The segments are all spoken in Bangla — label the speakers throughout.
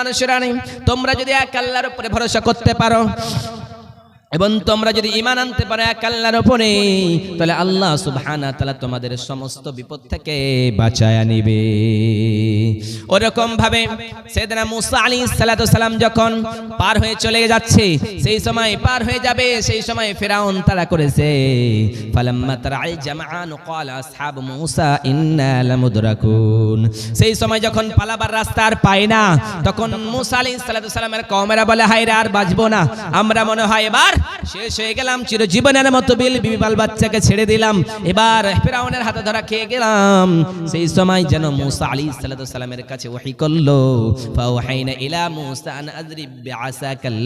Speaker 1: মানুষেরা নেই তোমরা যদি এক আল্লাহর উপরে ভরসা করতে পারো। এবং তোমরা যদি ইমান আনতে পারো এক আল্লাহর উপরে, তাহলে আল্লাহ সুবহানা তাআলা তোমাদের সমস্ত বিপদ থেকে বাঁচায়া নিবে। ওরকম ভাবে সেদিনা মুসা আলাইহিস সালাতু সালাম যখন পার হয়ে চলে যাচ্ছে, সেই সময় পার হয়ে যাবে, সেই সময় ফেরাউন তারা করেছে, ফালাম্মা তারাল জামাআন ক্বালা আসহাবু মুসা, ইন্না লামুদরাকুন সেই সময় যখন পালাবার রাস্তা আর পায় না, তখন মুসা আলাইহিস সালাতু সালামের কওমেরা বলে, হায়রে, আর বাঁচবো না, আমরা মনে হয় এবার শেষ হয়ে গেলাম, চিরজীবনের মতো বিল বিবাল বাচ্চাকে ছেড়ে দিলাম। এবার ফেরাউনের হাতে ধরা খেয়ে গেলাম। সেই সময় যেন মুসা সালাতু সালামের কাছে ওহী করল, ফাওহাইনা ইলা মুসা আন আযরিব বিআসাকাল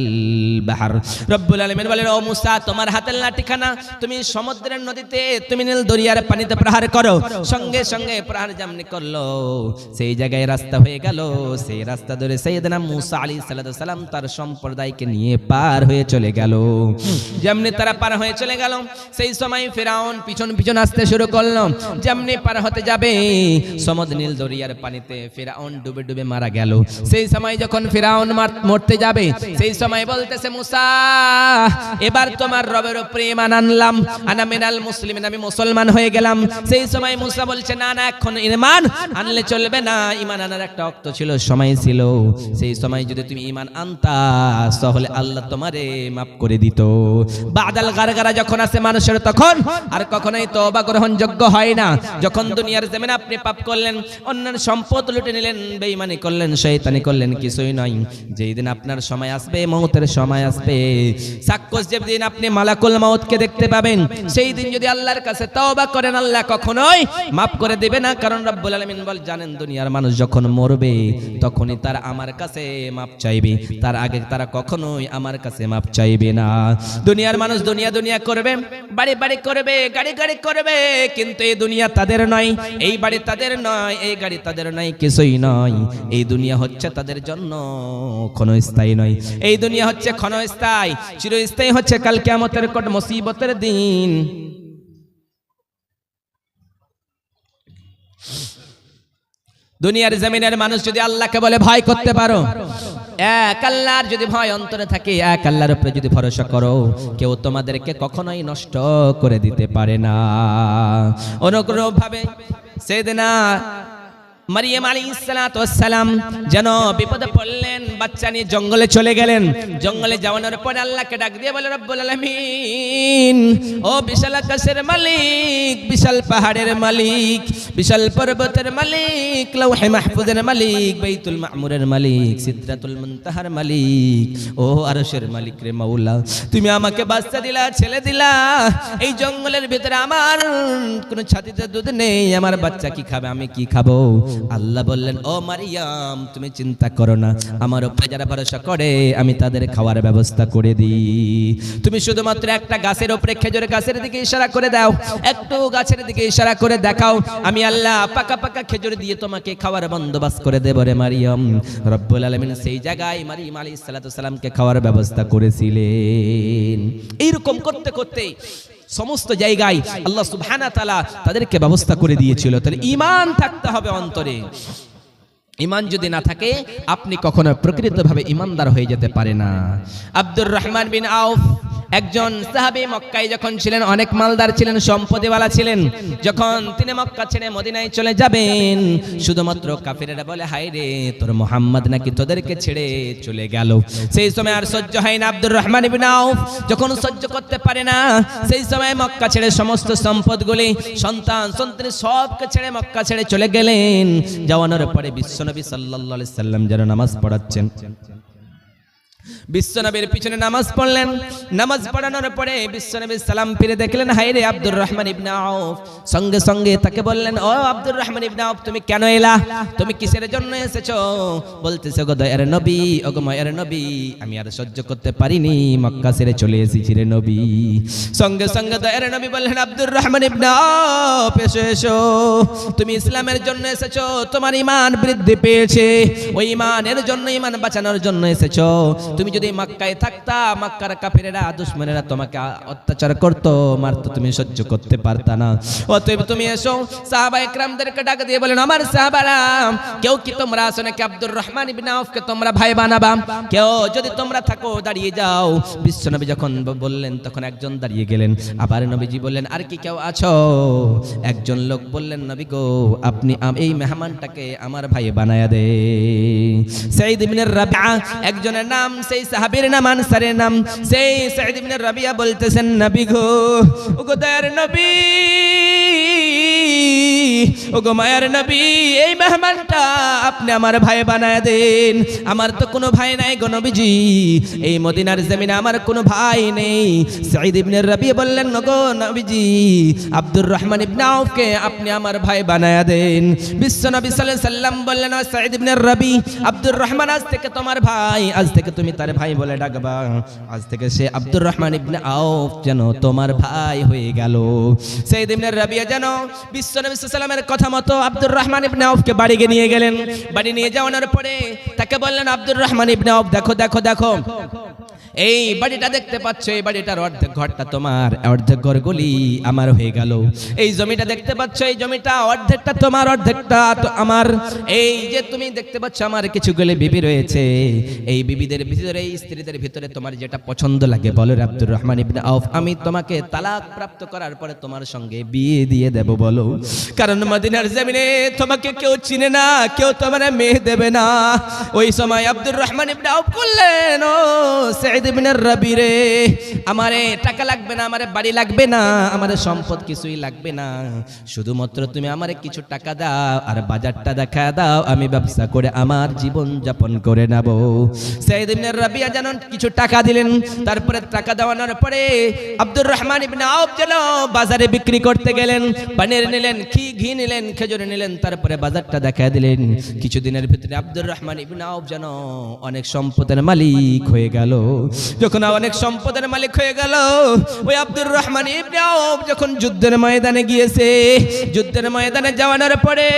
Speaker 1: বাহর। রব্বুল আলামিন বলেন, ও মুসা, তোমার হাতের লাঠিখানা তুমি সমুদ্রের নদীতে, তুমি নীল দরিয়ার পানিতে প্রহার করো। সঙ্গে সঙ্গে প্রহার যেমনি করল। সেই জায়গায় রাস্তা হয়ে গেল। সেই রাস্তা ধরে সৈয়দনা মুসা সালাতু সালাম তার সম্প্রদায়কে নিয়ে পার হয়ে চলে গেল। যেমনি তারা পার হয়ে চলে গেল, সেই সময় ফেরাউন পিছন পিছন আসতে শুরু করল। যেমনি পার হতে যাবে, সমুদ্র নীল দরিয়ার পানিতে ফেরাউন ডুবে ডুবে মারা গেল। সেই সময় যখন ফেরাউন মরতে যাবে, সেই সময় বলতেছে মুসা, এবার তোমার রবের উপরে ইমান আনলাম, আনা মিনাল মুসলিমিন, আমি মুসলমান হয়ে গেলাম। সেই সময় মুসা বলছে, না না, এখন ইমান আনলে চলবে না। ইমান আনার একটা অক্ত ছিল, সময় ছিল। সেই সময় যদি তুমি ইমান আনতা, তাহলে আল্লাহ তোমারে মাফ করে দিত। বাদাল গারগারা যখন আসে মানুষের তখন, আর কখনোই তওবা গ্রহণযোগ্য হয় না। যখন দুনিয়ার জমিনে আপনি পাপ করলেন, অন্যের সম্পদ লুটে নিলেন, বেঈমানি করলেন, শয়তানি করলেন, কিছুই নয়। যেই দিন আপনার সময় আসবে, মৌতের সময় আসবে। সাক্ষস যে দিন আপনি মালাকুল মাউতকে দেখতে পাবেন, সেই দিন যদি আল্লাহর কাছে তওবা করেন, আল্লাহ কখনোই মাফ করে দেবে না। কারণ রব্বুল আলামিন বল, জানেন দুনিয়ার মানুষ যখন মরবে, তখনই তারা আমার কাছে মাপ চাইবে। তার আগে তারা কখনোই আমার কাছে মাপ চাইবে না। দুনিয়ার মানুষ দুনিয়া দুনিয়া করবে, বাড়ি বাড়ি করবে, গাড়ি গাড়ি করবে, কিন্তু এই দুনিয়া তাদের নয়, এই বাড়ি তাদের নয়, এই গাড়ি তাদের নয়, কিছুই নয়। এই দুনিয়া হচ্ছে তাদের জন্য ক্ষণস্থায়ী নয়। এই দুনিয়া হচ্ছে ক্ষণস্থায়ী, চিরস্থায়ী হচ্ছে কাল কিয়ামতের কট মুসিবতের দিন। দুনিয়ার জমিনের মানুষ যদি আল্লাহকে বলে ভয় করতে পারো এক আল্লাহর যদি ভয় অন্তরে থাকে, এক আল্লাহর উপরে যদি ভরসা করো, কেউ তোমাদেরকে কখনোই নষ্ট করে দিতে পারে না। অনুগ্রহ ভাবে সেদিনা মারিয়াম আলী সালাম যেন বিপদে পড়লেন, বাচ্চা নিয়ে জঙ্গলে চলে গেলেন। জঙ্গলে যাওয়ানোর পরে আল্লাহকে ডাক দিয়ে বলে, রব্বুল আলামিন, ও বিশাল আকাশের মালিক, বিশাল পাহাড়ের মালিক বিশাল পর্বতের মালিক, লৌহে মাহফুজের মালিক, বাইতুল মামুরের মালিক, সিদ্রাতুল মুনতাহার মালিক। ও আরশের মালিক রে মাওলা, তুমি আমাকে বাচ্চা দিলা, ছেলে দিলা। এই জঙ্গলের ভিতরে আমার কোনো ছাতিতে দুধ নেই, আমার বাচ্চা কি খাবে, আমি কি খাব? আল্লাহ বললেন, ও মারিয়াম, তুমি চিন্তা করো না, আমার উপরে যারা ভরসা করে, আমি তাদের খাওয়ার ব্যবস্থা করে দিই। তুমি শুধুমাত্র একটা গাছের উপরে খেজুর গাছের দিকে ইশারা করে দাও, একটু গাছের দিকে ইশারা করে দেখাও, আমি আল্লাহ পাকা পাকা খেজুর দিয়ে তোমাকে খাওয়ার বন্দোবস্ত করে দেব রে মারিয়াম। রব্বুল আলামিন সেই জায়গায় মারিয়াম আলাইহিস সালাতু সালামকে খাওয়ার ব্যবস্থা করেছিলেন। এইরকম করতে করতে সমস্ত জায়গায় আল্লাহ সুবহানা তাআলা তাদেরকে ব্যবস্থা করে দিয়েছিল। তাহলে ঈমান থাকতে হবে অন্তরে। ইমান যদি না থাকে, আপনি কখনো প্রকৃতভাবে ইমানদার হয়ে যেতে পারে না। আব্দুর রহমান বিন আউফ একজন সাহাবী মক্কায় যখন ছিলেন, অনেক মালদার ছিলেন সম্পদেওয়ালা ছিলেন, যখন তিনি মক্কা ছেড়ে মদিনায় চলে যাবেন, শুধুমাত্র কাফিরেরা বলে হাই রে, তোর মোহাম্মদ নাকি তোদেরকে ছেড়ে চলে গেল? সেই সময় আর সহ্য হয় না আব্দুর রহমান বিন আউফ। যখন সহ্য করতে পারে না, সেই সময় মক্কা ছেড়ে সমস্ত সম্পদগুলি, সন্তান সন্তান সবকে ছেড়ে মক্কা ছেড়ে চলে গেলেন। যাওয়ানোর পরে বিশ্বনবী সাল্লাল্লাহু আলাইহি সাল্লাম যেন নামাজ পড়াচ্ছেন। বিশ্বনবীর পিছনে নামাজ পড়লেন। নামাজ পড়ানোর পরে বিশ্বনবী সালাম ফিরে দেখলেন হাইরে আব্দুর রহমান ইবনে আউফ। সঙ্গে সঙ্গে তাকে বললেন, ও আব্দুর রহমান ইবনে আউফ, তুমি কেন এলা? তুমি কিসের জন্য এসেছ? বলতেছে, গো দয়ার নবী ও গো মায়ের নবী, আমি আর সহ্য করতে পারিনি, মক্কা ছেড়ে চলে এসেছি রে নবী। সঙ্গে সঙ্গে দয়ার নবী বললেন, আব্দুর রহমান ইবনে আউফ, এসো এসো। তুমি ইসলামের জন্য এসেছ, তোমার ইমান বৃদ্ধি পেয়েছে। ওই ইমানের জন্য ইমান বাঁচানোর জন্য এসেছ। তুমি যদি মক্কায় থাকতা, মক্কার কাফেরেরা, দুশ্মনেরা তোমাকে অত্যাচার করতো, মারতো, তুমি সহ্য করতে পারতা না। অতএব তুমি এসো, সাহাবা একরামদেরকে ডাক দিয়ে বলেন, আমার সাহাবারা, কেউ কি তোমরা আসো নাকি আব্দুর রহমান ইবনে আউফকে তোমরা ভাই বানাবা? কেউ যদি তোমরা থাকো, দাঁড়িয়ে যাও। বিশ্বনবী যখন বললেন, তখন একজন দাঁড়িয়ে গেলেন। আবার নবীজি বললেন, আর কি কেউ আছো? একজন লোক বললেন, নবী গো, আপনি এই মেহমানটাকে আমার ভাই বানায়া দে। সাইদ ইবনে রাবিআ, একজনের নাম সেই সাহাবির নাম আনসারের নাম, সেই সাইদ ইবনে রাবিয়া বলতেছেন, নবী গো, ওগো দয়ার নবী। ওগো মায়ার নবী, এই মেহমানটা আপনি আমার ভাই বানায় দেন। আমার তো কোনো ভাই নাই গো নবীজি। এই মদিনার জমিনে আমার কোনো ভাই নেই। সাইদ ইবনে রবি বললেন গো নবীজি, আব্দুর রহমান ইবনে আপনি আমার ভাই বানায় দেন। বিশ্ব নবী সাল্লাল্লাহু সাল্লাম বললেন ও সাইদ ইবনে রবি, আব্দুর রহমান আজ থেকে তোমার ভাই, আজ থেকে তুমি তার ভাই বলে ডাকবা। আজ থেকে সে আব্দুর রহমান ইবনে আউফ যেন তোমার ভাই হয়ে গেল। সাইদ ইবনে রবিয়া যেন বিশ্ব নবী সাল্লামের কথা মতো আব্দুর রহমান ইবনে আউফকে বাড়ি গিয়ে নিয়ে গেলেন। বাড়ি নিয়ে যাওয়ানোর পরে তাকে বললেন, আব্দুর রহমান ইবনে আউফ, দেখো দেখো দেখো। এই বাড়িটা দেখতে পাচ্ছ, এই বাড়িটার অর্ধেক ঘরটা তোমার, অর্ধেক ঘরগুলি আমার হয়ে গেল। এই জমিটা দেখতে পাচ্ছ, এই জমিটা অর্ধেকটা তোমার, অর্ধেকটা তো আমার। এই যে তুমি দেখতে পাচ্ছ, আমার কিছুগুলি বিবি রয়েছে। এই বিবিদের ভিতরে, এই স্ত্রীদের ভিতরে তোমার যেটা পছন্দ লাগে, বলো আব্দুর রহমান ইবনে আউফ, আমি তোমাকে তালাক প্রাপ্ত করার পরে তোমার সঙ্গে বিয়ে দিয়ে দেব, বলো। কারণ মদিনার জমিনে তোমাকে কেউ চিনে না, কেউ তোমার মেয়ে দেবে না। ওই সময় আব্দুর রহমান ইবনে আউফ করলেন ও ইবনে রবি রে। আমারে টাকা লাগবে না, আমারে বাড়ি লাগবে না, আমারে সম্পদ কিছুই লাগবে না। শুধুমাত্র তুমি আমারে কিছু টাকা দাও, আর বাজারটা দেখা দাও, আমি ব্যবসা করে আমার জীবন যাপন করে নেব। সাইদ ইবনে রাবিয়া যেন কিছু টাকা দিলেন, তারপরে টাকা দেওয়ানোর পরে আব্দুর রহমান ইবনে আউফ যেন বাজারে বিক্রি করতে গেলেন, পানির নিলেন, ঘি ঘি নিলেন, খেজুর নিলেন, তারপরে বাজারটা দেখা দিলেন। কিছুদিনের ভিতরে আব্দুর রহমান ইবনে আউফ যেন অনেক সম্পদের মালিক হয়ে গেল। যখন অনেক সম্পদের মালিক হয়ে গেল, ওই আব্দুর রহমান ইবনে যখন যুদ্ধের ময়দানে গিয়েছে, যুদ্ধের ময়দানে যাওয়ানোর পরে